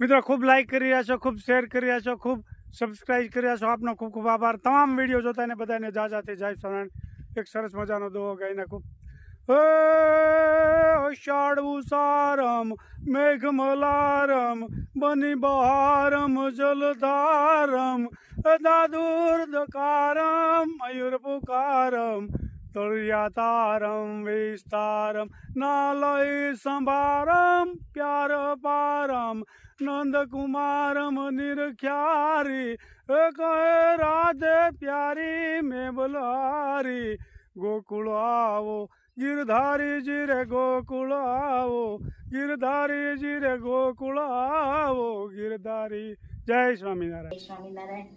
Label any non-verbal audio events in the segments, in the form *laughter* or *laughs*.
મિત્રો, ખૂબ લાઈક કરી રહ્યા છો, ખૂબ શેર કરી રહ્યા છો, ખૂબ સબસ્ક્રાઇબ કરી રહ્યા છો. આપનો ખૂબ ખૂબ આભાર. તમામ વીડિયો જોતા ને બધાને જા જાતે જય સ્વામિનારાયણ. એક સરસ મજાનો દોહો ગાઈને ખૂબ. અષાઢવું સારમ મેઘમલારમ બની બહારમ જલધારમ દાદુર્દકારમ મયુર પુકારમ તળિયાતારમ વિસ્તારમ નાલય સંભારમ પ્યાર પારમ નંદકુમારમ નિરખ્યારી એ કહે રાધે પ્યારી મેં બલારી ગોકુળ આવો ગિરધારીજી રે ગોકુળ આવો ગિરધારીજી રે ગોકુળ આવો ગિરધારી જય સ્વામિનારાયણ જય સ્વામિનારાયણ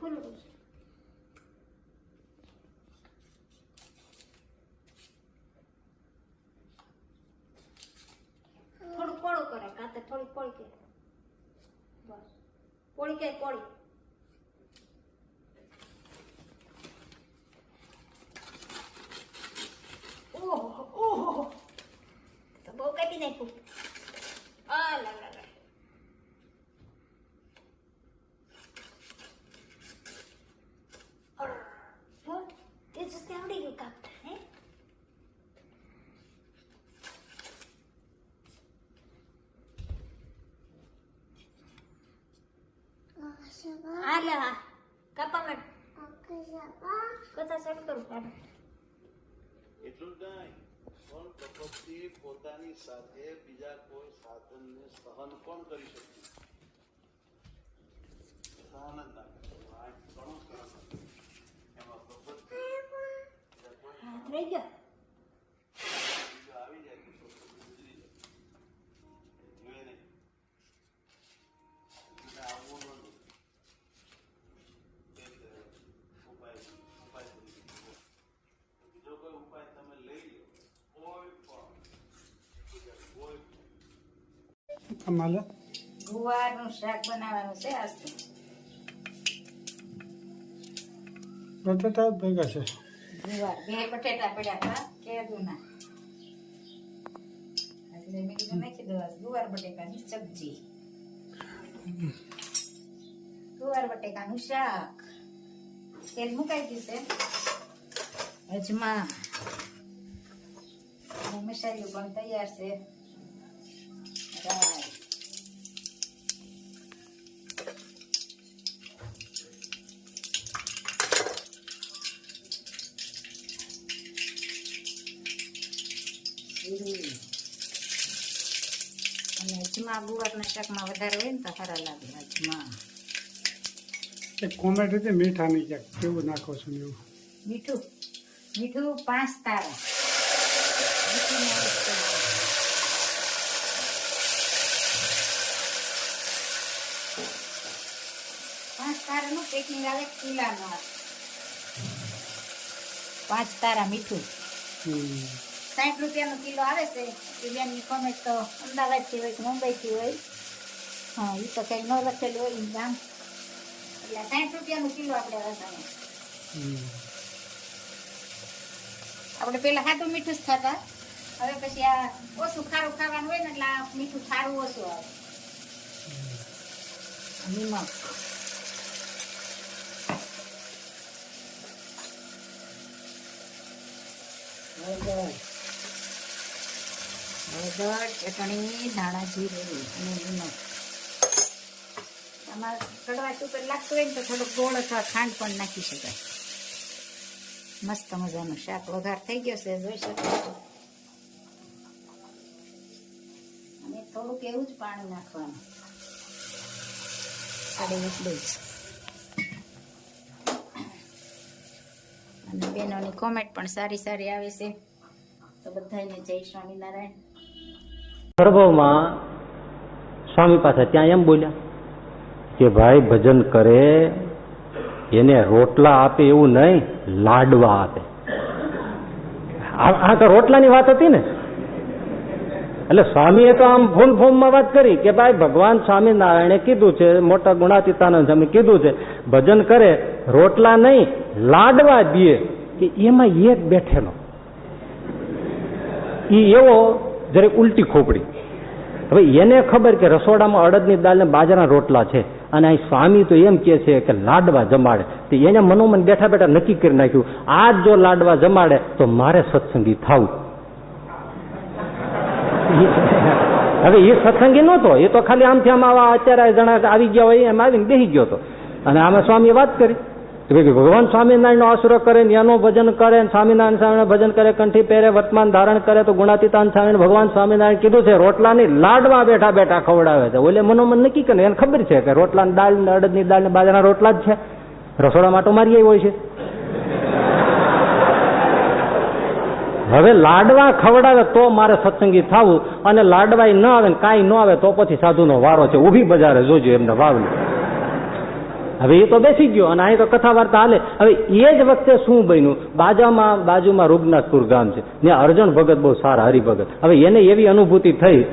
હા, એ ફૂલડું છે. થોડું પોળું કરે કાતે થોડી પોળી કે બસ પોળી કે પોળી આ કાપા મેં કથા શરૂ કરું કાઢો એટલું જ નહીં. પણ પ્રકૃતિ પોતાની સાથે બીજા કોઈ સાધનને સહન પણ કરી શકતી સહન જ ના ઘણું સહન એમાં પ્રકૃતિ બીજા કોઈ હાથ રહી ગયો બીજો આવી જાય તો પ્રકૃતિ ગુજરી જાય જોઈએ નહીં એટલે આવવું ન જોઈએ. એક ઉપાય ઉપાય કરી દીધો. બીજો કોઈ ઉપાય તમે લઈ લો કોઈ પણ કોઈ પણ તમારે ગુવારનું શાક બનાવવાનું છે આજ તો. ભેગા છે. ગુવાર. બે બટેટા પડ્યા હતા કેદું એટલે મેં કીધું નાખી દો ગુવાર બટેકાની સબ્જી. ગુવાર બટેકાનું શાક. તેલ મુકાઈ ગયું છે. અજમા. મસાલો પણ તૈયાર છે રાઈ જીરું. અને અજમા ગુવારના શાકમાં વધારે હોય ને તો સારા લાગે અજમા એક કોમેન્ટ હતી ક્યાંક કેવું નાખો છો એવું? મીઠું? મીઠું પાંચ તારા. મીઠું પાંચ તારાનું પેકિંગ આવે કિલ્લાનું પાંચ તારા મીઠું. હમ. સાઠ રૂપિયાનો કિલો આવે છે એ બેનની કોમેન્ટ તો અમદાવાદથી હોય કે મુંબઈથી હોય. હા એ તો કંઈ ન લખેલું હોય ને ગામ એટલે સાઠ રૂપિયાનું કિલો આપણે રસાયણ આપણે પેલા ખાટું મીઠું જ ખાતા. હવે પછી આ ઓછું ખારું ખાવાનું હોય ને એટલે આ મીઠું ખારું ઓછું આવે. નિમક. હળદર હળદર ચટણી, ધાણા જીરું અને લીમો આમાં કડવા ઉપર લાગતું હોય ને તો થોડુંક ગોળ અથવા ખાંડ પણ નાખી શકાય. મસ્ત મજાનું શાક વઘાર થઈ ગયો છે, જોઈ શકો અને થોડુંક એવું જ પાણી નાખવાનું. સાડી એટલું જ. અને બહેનોની કોમેન્ટ પણ સારી સારી આવે છે. તો બધાને જય સ્વામિનારાયણ. પ્રભવમાં સ્વામી પાસે ત્યાં એમ બોલ્યા કે ભાઈ ભજન કરે, એને રોટલા આપે એવું નહીં, લાડવા આપે. આ તો રોટલાની વાત હતી ને. એટલે સ્વામીએ તો આમ ફૂમ ફોર્મમાં વાત કરી કે ભાઈ ભગવાન સ્વામિનારાયણે કીધું છે, મોટા ગુણાતીતાનંદ સ્વામી કીધું છે, ભજન કરે, રોટલા નહીં, લાડવા દે. કે એમાં એક બેઠેલો. એ એવો જયારે ઉલટી ખોપડી. હવે એને ખબર કે રસોડામાં અડદની દાળ ને બાજરાના રોટલા છે. અને અહીં સ્વામી તો એમ કે છે કે લાડવા જમાડે. તો એને મનોમન બેઠા બેઠા નક્કી કરી નાખ્યું. આ જો લાડવા જમાડે, તો મારે સત્સંગી થવું. હવે એ સત્સંગી નહોતો. એ તો ખાલી આમથી આમ આવા અત્યારે જણા આવી ગયા હોય એમ આવીને બેસી ગયો હતો. અને આમાં સ્વામીએ વાત કરી. કે ભાઈ ભગવાન સ્વામિનારાયણનો આસરો કરે ને એનું ભજન કરે સ્વામિનારાયણ સ્વામીનું ભજન કરે, કંઠી પહેરે, વર્તમાન ધારણ કરે, તો ગુણાતીતાન સામે ભગવાન સ્વામિનારાયણ કીધું છે, રોટલાની લાડવા બેઠા બેઠા ખવડાવે છે. ઓલે મનોમન નક્કી કરે એને ખબર છે કે રોટલાની દાળ ને અડદની દાળ ને બાજરાના રોટલા જ છે. રસોડા માટો મારી હોય છે. હવે લાડવા ખવડાવે તો મારે સત્સંગી થવું, અને લાડવાય ન આવે ને કાંઈ ન આવે તો પછી સાધુનો વારો છે. ઊભી બજારે જોજો એમને વાવલી. હવે એ તો બેસી ગયો અને અહીં તો કથા વાર્તા હાલે. હવે એ જ વખતે શું બન્યું? બાજામાં, બાજુમાં રૂગનાથપુર ગામ છે. ત્યાં અર્જુન ભગત બહુ સારા હરિભગત. હવે એને એવી અનુભૂતિ થઈ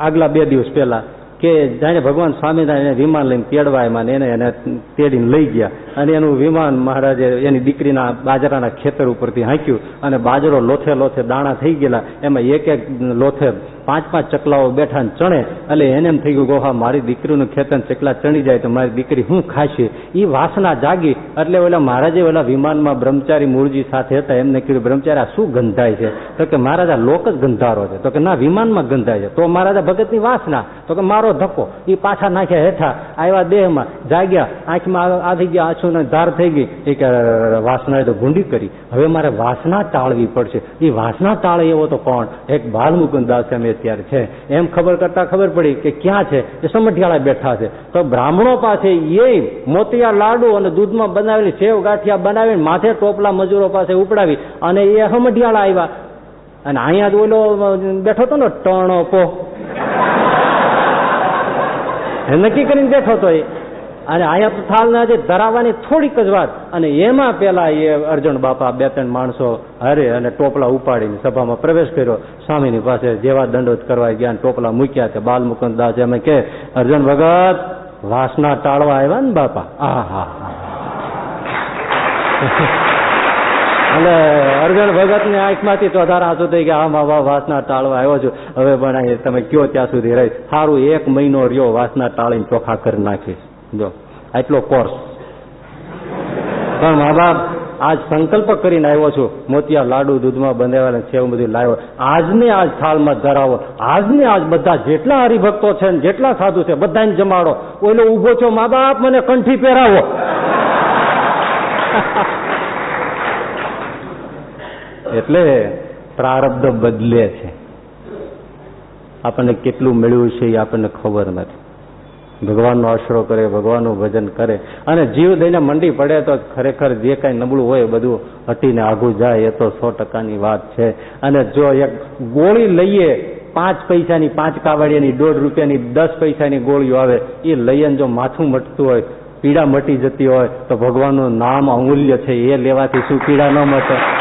આગલા બે દિવસ પહેલા કે જાણે ભગવાન સ્વામિનારાયણ વિમાન લઈને તેડવા એમાં એને એને તેડીને લઈ ગયા. અને એનું વિમાન મહારાજે એની દીકરીના બાજરાના ખેતર ઉપરથી હાંક્યું અને બાજરો લોથે લોથે દાણા થઈ ગયેલા. એમાં એક એક લોથે પાંચ પાંચ ચકલાઓ બેઠા ચણે. એટલે એને એમ થઈ ગયું ગોહા મારી દીકરીનું ખેતર ચકલા ચણી જાય તો મારી દીકરી હું ખાશે? એ વાસના જાગી. એટલે ઓલા મહારાજે ઓલા વિમાનમાં બ્રહ્મચારી મૂળજી સાથે હતા. એમને કીધું, બ્રહ્મચારી, આ શું ગંધાય છે? તો કે, મહારાજા લોક જ ગંધારો છે. તો કે, ના, વિમાનમાં ગંધાય છે. તો મહારાજા ભગતની વાસના. તો કે, મારો ધક્કો. એ પાછા નાખ્યા હેઠા આવ્યા દેહમાં. જાગ્યા. આંખમાં આવી ગયા આંસુ ને ધાર થઈ ગઈ. એ કે વાસનાએ તો ગુંડી કરી. હવે મારે વાસના ટાળવી પડશે. એ વાસના ટાળે એવો તો કોણ? એક બાલમુકુંદ દાસ અમે અત્યારે છે. એમ ખબર કરતા ખબર પડી કે ક્યાં છે? એ સમઢિયાળા બેઠા છે. તો બ્રાહ્મણો પાસે એ મોતિયા લાડુ અને દૂધમાં બનાવેલી સેવ ગાંઠિયા બનાવીને માથે ટોપલા મજૂરો પાસે ઉપડાવી અને એ સમઢિયાળા આવ્યા અને અહીંયા જ ઓલો બેઠો હતો ને ટણો પો નક્કી કરીને બેઠો હતો એ. અને અહીંયા તો જે હજી ધરાવવાની થોડીક જ વાત, અને એમાં પેલા એ અર્જુન બાપા બે ત્રણ માણસો હરે અને ટોપલા ઉપાડીને સભામાં પ્રવેશ કર્યો. સ્વામીની પાસે જેવા દંડોત કરવા ગયા ટોપલા મૂક્યા તે બાલ મુકુંદ દાસ એમ કે, અર્જુન ભગત, વાસના ટાળવા આવ્યા ને બાપા? આ હા અને અર્જુન ભગતની આંખમાંથી તો ધારા આંસુ થઈ ગયા, આમાં વાહ વાસના ટાળવા આવ્યો છું. હવે પણ તમે કયો ત્યાં સુધી રહી? સારું, એક મહિનો રહ્યો વાસના ટાળીને ચોખા કરી નાખીશ. જો, આટલો કોર્સ પણ મા બાપ, આજ સંકલ્પ કરીને આવ્યો છું, મોતિયા લાડુ દૂધમાં બંધાવેલા છે એવું બધું લાવ્યો. આજને આજ થાળમાં ધરાવો. આજને આજ બધા જેટલા હરિભક્તો છે ને જેટલા સાધુ છે, બધાને જમાડો. ઓલો ઊભો છો, મા બાપ, મને કંઠી પહેરાવો. *laughs* એટલે પ્રારબ્ધ બદલે છે. આપણને કેટલું મળ્યું છે એ આપણને ખબર નથી. ભગવાનનો આશરો કરે, ભગવાનનું ભજન કરે અને જીવ દઈને મંડી પડે તો ખરેખર જે કાંઈ નબળું હોય બધું હટીને આઘું જાય, એ તો સો ટકાની વાત છે. અને જો એક ગોળી લઈએ, પાંચ પૈસાની, પાંચ કાવડિયાની, દોઢ રૂપિયાની, દસ પૈસાની ગોળીઓ આવે, એ લઈને જો માથું મટતું હોય, પીડા મટી જતી હોય, તો ભગવાનનું નામ અમૂલ્ય છે. એ લેવાથી શું પીડા ન મટે?